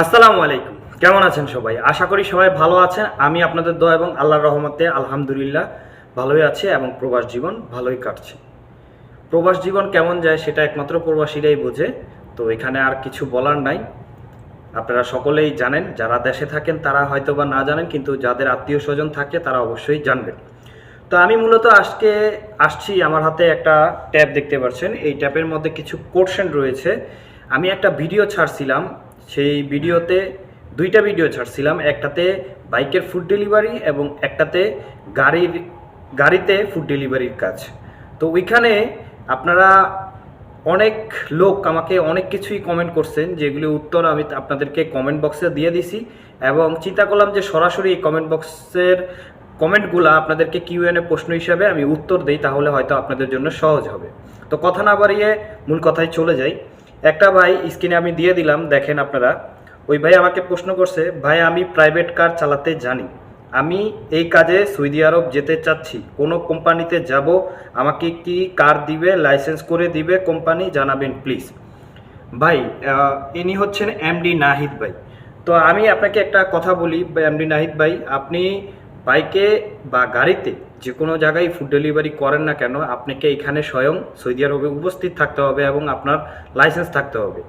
আসসালামু আলাইকুম। কেমন আছেন সবাই? আশা করি সবাই ভালো আছেন। আমি আপনাদের দোয়া এবং আল্লাহর রহমতে আলহামদুলিল্লাহ ভালোই আছে এবং প্রবাস জীবন ভালোই কাটছে। প্রবাস জীবন কেমন যায় সেটা একমাত্র প্রবাসীরাই বোঝে। তো এখানে আর কিছু বলার নাই। আপনারা সকলেই জানেন, যারা দেশে থাকেন তারা হয়তো বা না জানেন, কিন্তু যাদের আত্মীয় স্বজন থাকে তারা অবশ্যই জানবেন। তো আমি মূলত আজকে আসছি, আমার হাতে একটা ট্যাব দেখতে পাচ্ছেন। এই ট্যাবের মধ্যে কিছু কোর্শন রয়েছে। আমি একটা ভিডিও ছাড়ছিলাম সেই ভিডিওতে দুইটা ভিডিও ছাড়ছিলাম। একটাতে বাইকের ফুড ডেলিভারি এবং একটাতে গাড়ির, গাড়িতে ফুড ডেলিভারির কাজ। তো ওইখানে আপনারা অনেক লোক আমাকে অনেক কিছুই কমেন্ট করছেন, যেগুলি উত্তর আমি আপনাদেরকে কমেন্ট বক্সে দিয়ে দিছি এবং চিন্তা করলাম যে সরাসরি এই কমেন্ট বক্সের কমেন্টগুলো আপনাদেরকে কিউএনএ প্রশ্ন হিসাবে আমি উত্তর দিই, তাহলে হয়তো আপনাদের জন্য সহজ হবে। তো কথা না বাড়িয়ে মূল কথায় চলে যাই। একটা ভাই স্ক্রিনে আমি দিয়ে দিলাম, দেখেন আপনারা। ওই ভাই আমাকে প্রশ্ন করছে, ভাই, আমি প্রাইভেট কার চালাতে জানি। আমি এই কাজে সৌদি আরব যেতে চাচ্ছি। কোনো কোম্পানিতে যাব, আমাকে কি কার দিবে লাইসেন্স করে দিবে কোম্পানি? জানাবেন প্লিজ ভাই ইনি হচ্ছেন এমডি নাহিদ ভাই। তো আমি আপনাকে একটা কথা বলি এমডি নাহিদ ভাই, আপনি বাইকে বা গাড়িতে যে কোনো জায়গায় ফুড ডেলিভারি করেন না কেন, আপনাকে এখানে স্বয়ং সৌদি আরবে উপস্থিত থাকতে হবে এবং আপনার লাইসেন্স থাকতে হবে।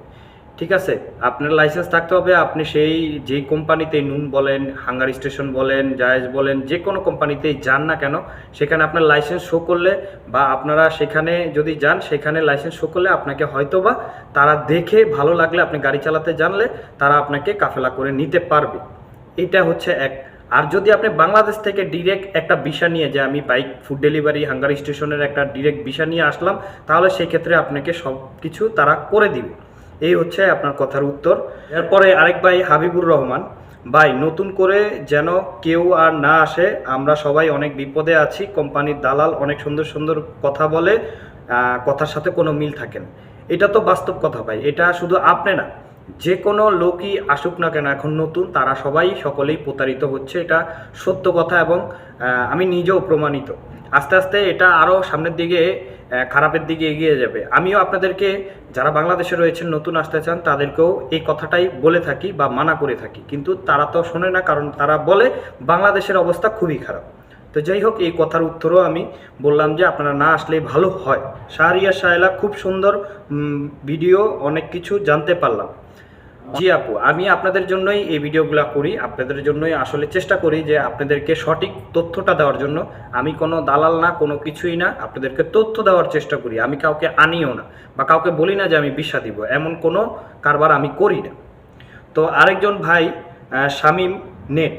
ঠিক আছে? আপনার লাইসেন্স থাকতে হবে, আপনি সেই যেই কোম্পানিতে নুন বলেন, হাঙ্গার স্টেশন বলেন, জায়েজ বলেন, যে কোনো কোম্পানিতেই যান না কেন, সেখানে আপনার লাইসেন্স শো করলে বা আপনারা সেখানে যদি যান, সেখানে লাইসেন্স শো করলে আপনাকে হয়তোবা তারা দেখে ভালো লাগলে আপনি গাড়ি চালাতে জানলে তারা আপনাকে কাফেলা করে নিতে পারবে। এটা হচ্ছে এক আর যদি আপনি বাংলাদেশ থেকে ডিরেক্ট একটা ভিসা নিয়ে যে আমি বাইক ফুড ডেলিভারি হাঙ্গার স্টেশনের একটা ডিরেক্ট ভিসা নিয়ে আসলাম, তাহলে সেই ক্ষেত্রে আপনাকে সব কিছু তারা করে দিবে। এই হচ্ছে আপনার কথার উত্তর। এরপরে আরেক ভাই, হাবিবুর রহমান। ভাই, নতুন করে যেন কেউ আর না আসে, আমরা সবাই অনেক বিপদে আছি, কোম্পানির দালাল অনেক সুন্দর সুন্দর কথা বলে কথার সাথে কোনো মিল থাকেন এটা তো বাস্তব কথা ভাই, এটা শুধু আপনি না। যে কোনো লোকই আসুক না কেন, এখন নতুন, তারা সবাই সকলেই প্রতারিত হচ্ছে, এটা সত্য কথা এবং আমি নিজেও প্রমাণিত। আস্তে আস্তে এটা আরও সামনের দিকে খারাপের দিকে এগিয়ে যাবে। আমিও আপনাদেরকে, যারা বাংলাদেশে রয়েছেন, নতুন আসতে চান, তাদেরকেও এই কথাটাই বলে থাকি বা মানা করে থাকি। কিন্তু তারা তো শোনে না, কারণ তারা বলে বাংলাদেশের অবস্থা খুবই খারাপ। তো যাই হোক, এই কথার উত্তরও আমি বললাম যে, আপনারা না আসলেই ভালো হয়। শাহরিয়া শায়লা খুব সুন্দর ভিডিও, অনেক কিছু জানতে পারলাম। জি আপু, আমি আপনাদের জন্যই এই ভিডিওগুলো করি। আপনাদের জন্যই আসলে চেষ্টা করি যে আপনাদেরকে সঠিক তথ্যটা দেওয়ার জন্য। আমি কোনো দালাল না, কোনো কিছুই না, আপনাদেরকে তথ্য দেওয়ার চেষ্টা করি। আমি কাউকে আনিও না বা কাউকে বলি না যে আমি বিষা দিব। এমন কোনো কারবার আমি করি না। তো আরেকজন ভাই শামিম শামীম নেট।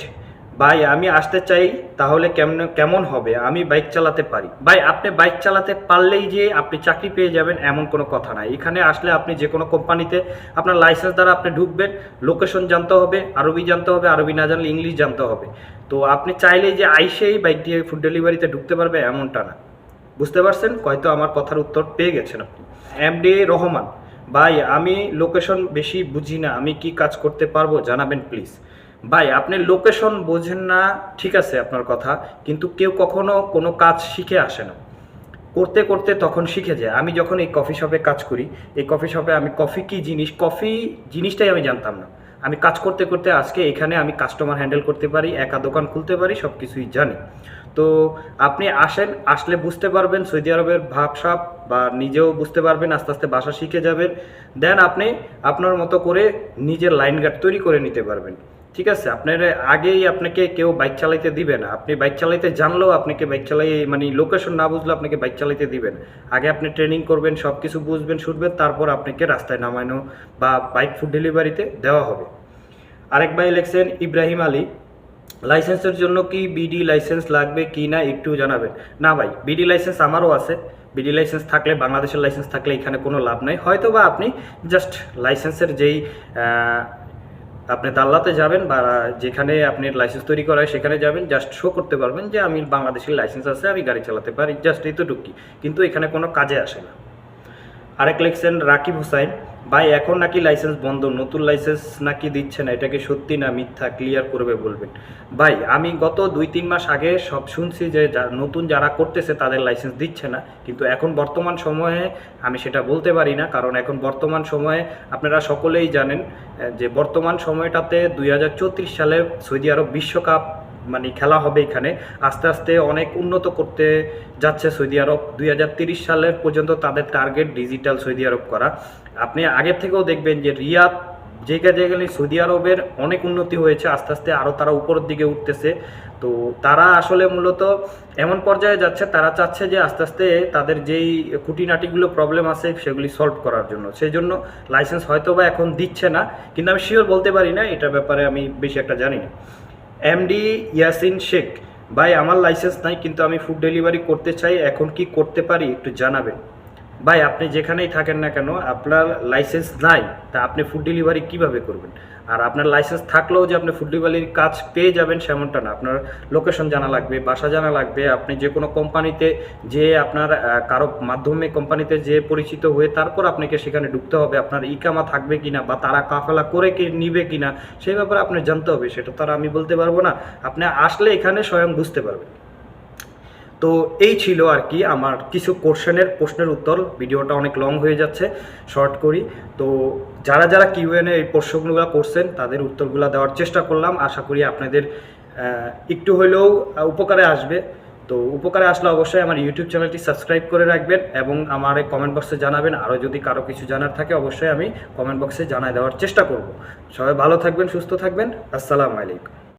ভাই, আমি আসতে চাই তাহলে কেমন কেমন হবে? আমি বাইক চালাতে পারি। ভাই, আপনি বাইক চালাতে পারলেই যে আপনি চাকরি পেয়ে যাবেন এমন কোনো কথা নাই। এখানে আসলে আপনি যে কোনো কোম্পানিতে আপনার লাইসেন্স দ্বারা আপনি ঢুকবেন লোকেশন জানতে হবে, আরবি জানতে হবে, আরবি না জানলে ইংলিশ জানতে হবে। তো আপনি চাইলেই যে আইসেই বাইক দিয়ে ফুড ডেলিভারিতে ঢুকতে পারবে এমনটা না। বুঝতে পারছেন? হয়তো আমার কথার উত্তর পেয়ে গেছেন আপনি। এমডি রহমান, ভাই, আমি লোকেশন বেশি বুঝি না। আমি কি কাজ করতে পারব? জানাবেন প্লিজ ভাই, আপনি লোকেশন বোঝেন না, ঠিক আছে আপনার কথা, কিন্তু কেউ কখনো কোনো কাজ শিখে আসে না। করতে করতে তখন শিখে যায়। আমি যখন এই কফি শপে কাজ করি, এই কফি শপে আমি কফি কি জিনিস কফি জিনিসটাই আমি জানতাম না। আমি কাজ করতে করতে আজকে এখানে আমি কাস্টমার হ্যান্ডেল করতে পারি, একা দোকান খুলতে পারি সব কিছুই জানি। তো আপনি আসেন, আসলে বুঝতে পারবেন, সৌদি আরবের ভাবসাব বা নিজেও বুঝতে পারবেন, আস্তে আস্তে ভাষা শিখে যাবেন। দেন আপনি আপনার মতো করে নিজের লাইন গার্ড তৈরি করে নিতে পারবেন। ঠিক আছে, আপনার আগেই আপনাকে কেউ বাইক চালাইতে দিবে না। আপনি বাইক চালাইতে জানলেও আপনাকে বাইক চালাই মানে লোকেশন না বুঝলে আপনাকে বাইক চালাইতে দিবেন আগে আপনি ট্রেনিং করবেন সব কিছু বুঝবেন, শুনবেন, তারপর আপনাকে রাস্তায় নামানো বা বাইক ফুড ডেলিভারিতে দেওয়া হবে। আরেক ভাই লিখছেন, ইব্রাহিম আলী, লাইসেন্সের জন্য কি বিডি লাইসেন্স লাগবে কি না একটু জানাবেন। না ভাই, বিডি লাইসেন্স আমারও আছে। বিডি লাইসেন্স থাকলে, বাংলাদেশের লাইসেন্স থাকলে এখানে কোনো লাভ নাই। হয়তো বা আপনি জাস্ট লাইসেন্সের যেই আপনি দাল্লাতে যাবেন বা যেখানে আপনি লাইসেন্স তৈরি করা হয় সেখানে যাবেন জাস্ট শো করতে পারবেন যে আমি বাংলাদেশের লাইসেন্স আছে, আমি গাড়ি চালাতে পারি জাস্ট এতটুকুই। কিন্তু এখানে কোনো কাজে আসে না। আরেক লিখছেন রাকিব হুসাইন ভাই, এখন নাকি লাইসেন্স বন্ধ, নতুন লাইসেন্স নাকি দিচ্ছে না, এটাকে সত্যি না মিথ্যা ক্লিয়ার করবে বলবেন। ভাই, আমি গত দুই, তিন মাস আগে সব শুনছি যে নতুন যারা করতেছে তাদের লাইসেন্স দিচ্ছে না, কিন্তু এখন বর্তমান সময়ে আমি সেটা বলতে পারি না, কারণ এখন বর্তমান সময়ে আপনারা সকলেই জানেন যে বর্তমান সময়টাতে দুই হাজার চৌত্রিশ সালে সৌদি আরব বিশ্বকাপ মানে খেলা হবে এখানে। আস্তে আস্তে অনেক উন্নত করতে যাচ্ছে সৌদি আরব। দুই সালের পর্যন্ত তাদের টার্গেট ডিজিটাল সৌদি আরব করা। আপনি আগের থেকেও দেখবেন যে রিয়াদ জায়গা জায়গায় সৌদি আরবের অনেক উন্নতি হয়েছে, আস্তে আস্তে আরও তারা উপরের দিকে উঠতেছে। তো তারা আসলে মূলত এমন পর্যায়ে যাচ্ছে, তারা চাচ্ছে যে আস্তে আস্তে তাদের যেই খুঁটিনাটিগুলো প্রবলেম আছে সেগুলি সলভ করার জন্য। সেই জন্য লাইসেন্স হয়তো বা এখন দিচ্ছে না, কিন্তু আমি শিওর বলতে পারি না, এটার ব্যাপারে আমি বেশি একটা জানি না। এমডি ইয়াসিন শেখ ভাই, আমার লাইসেন্স নাই, কিন্তু আমি ফুড ডেলিভারি করতে চাই, এখন কি করতে পারি, একটু জানাবেন। ভাই, আপনি যেখানেই থাকেন না কেন, আপনার লাইসেন্স নাই, তা আপনি ফুড ডেলিভারি কীভাবে করবেন? আর আপনার লাইসেন্স থাকলেও যে আপনি ফুড ডেলিভারির কাজ পেয়ে যাবেন সেমনটা না। আপনার লোকেশন জানা লাগবে, বাসা জানা লাগবে, আপনি যে কোনো কোম্পানিতে যে আপনার কারও মাধ্যমে কোম্পানিতে যে পরিচিত হয়ে তারপর আপনাকে সেখানে ঢুকতে হবে, আপনার ইকামা থাকবে কিনা বা তারা কাফেলা করে কি নিবে কিনা, সেই ব্যাপারে আপনার জানতে হবে, সেটা তো আর আমি বলতে পারব না। আপনি আসলে এখানে স্বয়ং বুঝতে পারবেন। তো এই ছিল আর কি আমার কিছু কোশ্চেনের, প্রশ্নের উত্তর। ভিডিওটা অনেক লং হয়ে যাচ্ছে শর্ট করি। তো যারা যারা কিউএনএ এই প্রশ্নগুলো করছেন, তাদের উত্তরগুলো দেওয়ার চেষ্টা করলাম। আশা করি আপনাদের একটু হলেও উপকারে আসবে। তো উপকারে আসলে অবশ্যই আমার ইউটিউব চ্যানেলটি সাবস্ক্রাইব করে রাখবেন এবং আমার কমেন্ট বক্সে জানাবেন। আরও যদি কারও কিছু জানার থাকে, অবশ্যই আমি কমেন্ট বক্সে জানাই দেওয়ার চেষ্টা করব। সবাই ভালো থাকবেন, সুস্থ থাকবেন। আসসালামু আলাইকুম।